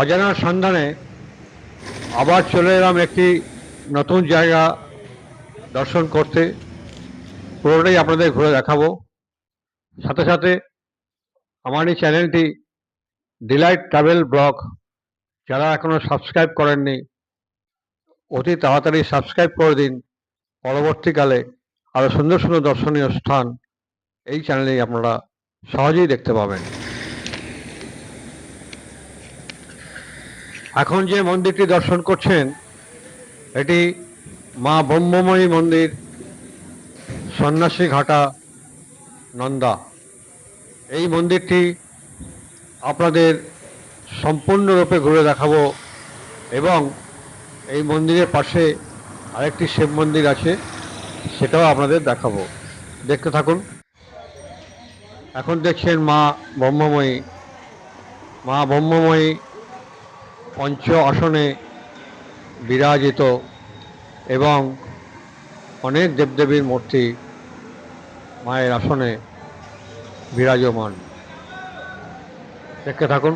অজানার সন্ধানে আবার চলে এলাম একটি নতুন জায়গা দর্শন করতে। পুরোটাই আপনাদের ঘুরে দেখাবো। সাথে সাথে আমার এই চ্যানেলটি ডিলাইট ট্রাভেল ব্লগ। যারা এখনও সাবস্ক্রাইব করেননি, অতি তাড়াতাড়ি সাবস্ক্রাইব করে দিন। পরবর্তীকালে আরও সুন্দর সুন্দর দর্শনীয় স্থান এই চ্যানেলেই আপনারা সহজেই দেখতে পাবেন। এখন যে মন্দিরটি দর্শন করছেন, এটি মা ব্রহ্মময়ী মন্দির, সন্ন্যাসী ঘাটা, নন্দা। এই মন্দিরটি আপনাদের সম্পূর্ণরূপে ঘুরে দেখাবো এবং এই মন্দিরের পাশে আরেকটি শিব মন্দির আছে, সেটাও আপনাদের দেখাবো। দেখতে থাকুন। এখন দেখছেন মা ব্রহ্মময়ী। মা ব্রহ্মময়ী পঞ্চ আসনে বিরাজিত এবং অনেক দেবদেবীর মূর্তি মায়ের আসনে বিরাজমান। দেখতে থাকুন।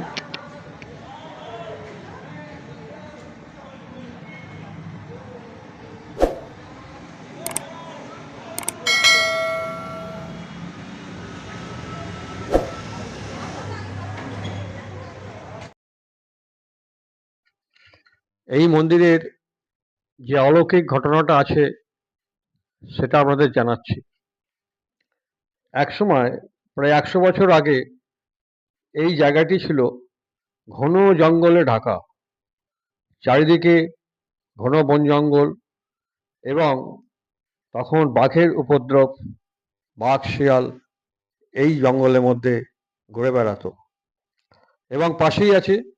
এই মন্দিরের যে অলৌকিক ঘটনাটা আছে, সেটা আপনাদের জানাচ্ছি। একসময় প্রায় একশো বছর আগে, এই জায়গাটি ছিল ঘন জঙ্গলে ঢাকা। চারিদিকে ঘন বন জঙ্গল এবং তখন বাঘের উপদ্রব, বাঘ, শিয়াল এই জঙ্গলের মধ্যে ঘুরে বেড়াতো। এবং পাশেই আছে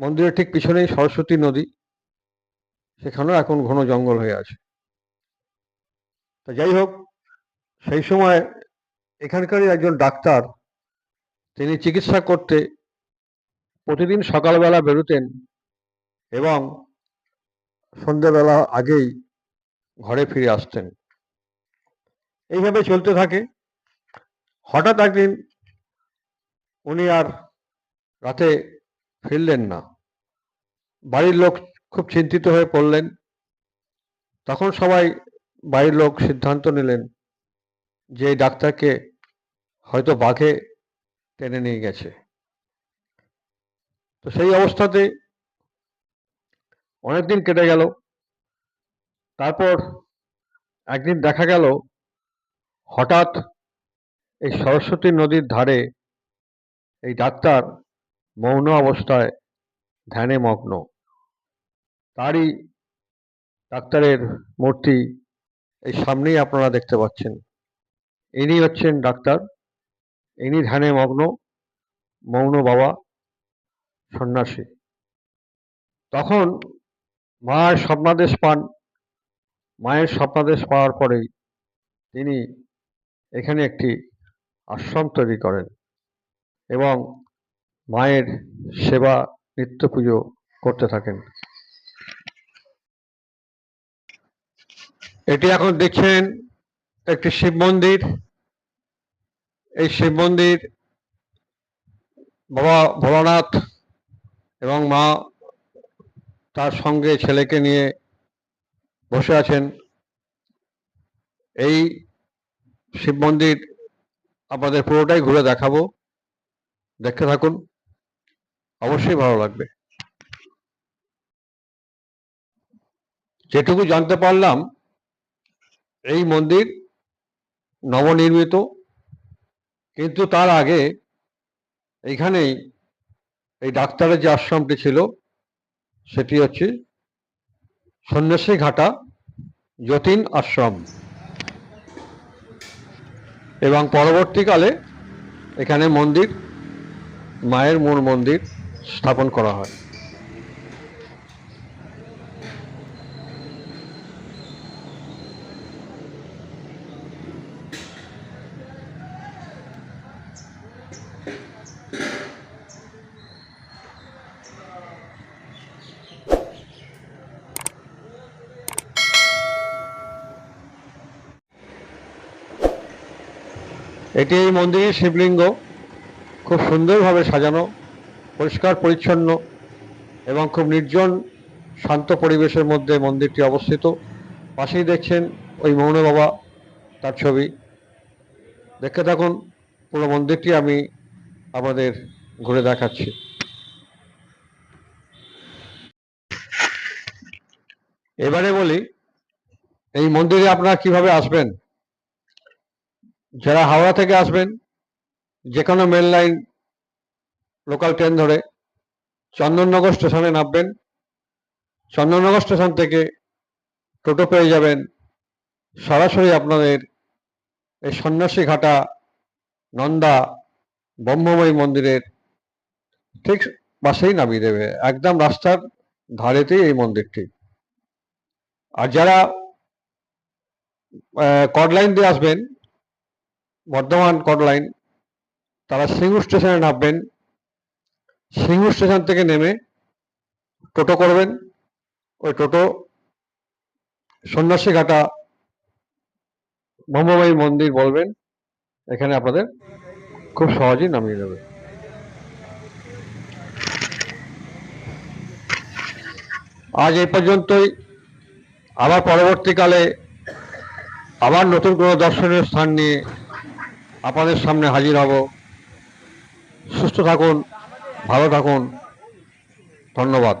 মন্দিরের ঠিক পিছনেই সরস্বতী নদী। সেখানেও এখন ঘন জঙ্গল হয়ে আছে। তা যাই হোক, সেই সময় এখানকারই একজন ডাক্তার, তিনি চিকিৎসা করতে প্রতিদিন সকালবেলা বেরোতেন এবং সন্ধ্যেবেলা আগেই ঘরে ফিরে আসতেন। এইভাবে চলতে থাকে। হঠাৎ একদিন উনি আর রাতে ফিরলেন না। বাড়ির লোক খুব চিন্তিত হয়ে পড়লেন। তখন সবাই বাড়ির লোক সিদ্ধান্ত নিলেন যে এই ডাক্তারকে হয়তো বাঘে টেনে নিয়ে গেছে। তো সেই অবস্থাতে অনেকদিন কেটে গেল। তারপর একদিন দেখা গেল, হঠাৎ এই সরস্বতী নদীর ধারে এই ডাক্তার মৌন অবস্থায় ধ্যানে মগ্ন। তারই ডাক্তারের মূর্তি এই সামনেই আপনারা দেখতে পাচ্ছেন। ইনি হচ্ছেন ডাক্তার। ইনি ধ্যানে মগ্ন, মৌন বাবা, সন্ন্যাসী। তখন মায়ের স্বপ্নাদেশ পান। মায়ের স্বপ্নাদেশ পাওয়ার পরেই তিনি এখানে একটি আশ্রম তৈরি করেন এবং মায়ের সেবা নিত্য পুজো করতে থাকেন। এটি এখন দেখছেন একটি শিব মন্দির। এই শিব মন্দির বাবা ভোলানাথ এবং মা তার সঙ্গে ছেলেকে নিয়ে বসে আছেন। এই শিব মন্দির আপনাদের পুরোটাই ঘুরে দেখাবো। দেখতে থাকুন। অবশ্যই ভালো লাগবে। যেটুকু জানতে পারলাম, এই মন্দির নবনির্মিত, কিন্তু তার আগে এইখানেই এই ডাক্তারের যে আশ্রমটি ছিল, সেটি হচ্ছে সন্ন্যাসী ঘাটা যতীন আশ্রম। এবং পরবর্তীকালে এখানে মন্দির, মায়ের মূল মন্দির স্থাপন করা হয়। এটি এই মন্দিরের শিবলিঙ্গ। খুব সুন্দরভাবে সাজানো। পরিষ্কার, পরিচ্ছন্ন এবং খুব নির্জন, শান্ত পরিবেশের মধ্যে মন্দিরটি অবস্থিত। পাশেই দেখছেন ওই মৌন বাবা তার ছবি। দেখতে থাকুন, পুরো মন্দিরটি আমি আমাদের ঘুরে দেখাচ্ছি। এবারে বলি, এই মন্দিরে আপনারা কীভাবে আসবেন? যারা হাওড়া থেকে আসবেন যে কোনো মেন লাইন লোকাল ট্রেন ধরে চন্দননগর স্টেশনে নামবেন। চন্দননগর স্টেশন থেকে টোটো পেয়ে যাবেন। সরাসরি আপনাদের এই সন্ন্যাসী ঘাটা নন্দা ব্রহ্মময়ী মন্দিরের ঠিক পাশেই নামিয়ে দেবে। একদম রাস্তার ধারেতেই এই মন্দিরটি। আর যারা কডলাইন দিয়ে আসবেন, বর্ধমান কডলাইন তারা সিঙ্গুর স্টেশনে নামবেন। সিঙ্গুর স্টেশন থেকে নেমে টোটো করবেন। ওই টোটো সন্ন্যাসী ঘাটা ব্রহ্মময়ী মন্দির বলবেন। এখানে আপনাদের খুব সহজেই নামিয়ে দেবে। আজ এই পর্যন্তই। আবার পরবর্তীকালে আবার নতুন কোনো দর্শনীয় স্থান নিয়ে আপনাদের সামনে হাজির হব। সুস্থ থাকুন। ভালো থাকুন। ধন্যবাদ।